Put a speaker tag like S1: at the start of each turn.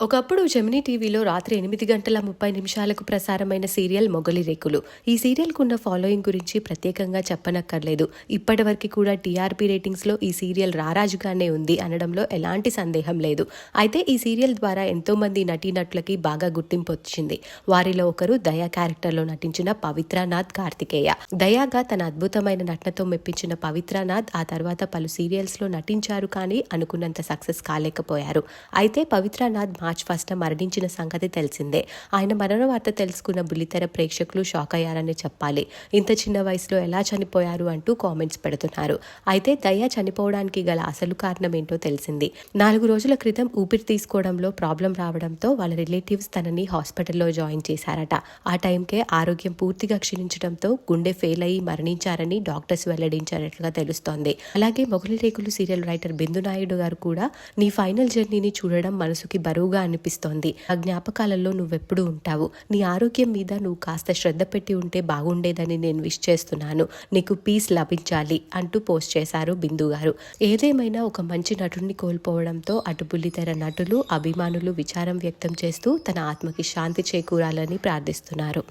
S1: ఒకప్పుడు జమినీ టీవీలో రాత్రి ఎనిమిది గంటల ముప్పై నిమిషాలకు ప్రసారమైన సీరియల్ మొగలి రేకులు. ఈ సీరియల్కు ఉన్న ఫాలోయింగ్ గురించి ప్రత్యేకంగా చెప్పనక్కర్లేదు. ఇప్పటివరకు కూడా టీఆర్పీ రేటింగ్స్లో ఈ సీరియల్ రారాజుగానే ఉంది అనడంలో ఎలాంటి సందేహం లేదు. అయితే ఈ సీరియల్ ద్వారా ఎంతో మంది నటీనటులకి బాగా గుర్తింపు వచ్చింది వారిలో ఒకరు దయా క్యారెక్టర్లో నటించిన పవిత్రనాథ్ కార్తికేయ. దయాగా తన అద్భుతమైన నటనతో మెప్పించిన పవిత్రనాథ్ ఆ తర్వాత పలు సీరియల్స్లో నటించారు కానీ అనుకున్నంత సక్సెస్ కాలేకపోయారు. అయితే పవిత్రనాథ్ మార్చ్ ఫస్ట్ మరణించిన సంగతి తెలిసిందే. ఆయన మరణ వార్త తెలుసుకున్న బుల్లితెర ప్రేక్షకులు షాక్ అయ్యారని చెప్పాలి. ఇంత చిన్న వయసులో ఎలా చనిపోయారు అంటూ కామెంట్స్ పెడుతున్నారు. అయితే దయ చనిపోవడానికి గల అసలు కారణం ఏంటో తెలిసింది. నాలుగు రోజుల క్రితం ఊపిరి తీసుకోవడంలో ప్రాబ్లం రావడంతో వాళ్ళ రిలేటివ్స్ తనని హాస్పిటల్లో జాయిన్ చేశారట. ఆ టైంకే ఆరోగ్యం పూర్తిగా క్షీణించడంతో గుండె ఫెయిల్ అయ్యి మరణించారని డాక్టర్స్ వెల్లడించారట్లుగా తెలుస్తోంది. అలాగే మొగలి రేకులు సీరియల్ రైటర్ బిందు నాయుడు గారు కూడా నీ ఫైనల్ జర్నీని చూడడం మనసుకి బరువుగా అనిపిస్తోంది. ఆ జ్ఞాపకాలలో నువ్వెప్పుడు ఉంటావు? నీ ఆరోగ్యం మీద నువ్వు కాస్త శ్రద్ధ పెట్టి ఉంటే బాగుండేదని నేను విష్ చేస్తున్నాను. నీకు పీస్ లభించాలి అంటూ పోస్ట్ చేశారు బిందు గారు. ఏదేమైనా ఒక మంచి నటుడిని కోల్పోవడంతో అటు బుల్లితెర నటులు అభిమానులు విచారం వ్యక్తం చేస్తూ తన ఆత్మకి శాంతి చేకూరాలని ప్రార్థిస్తున్నారు.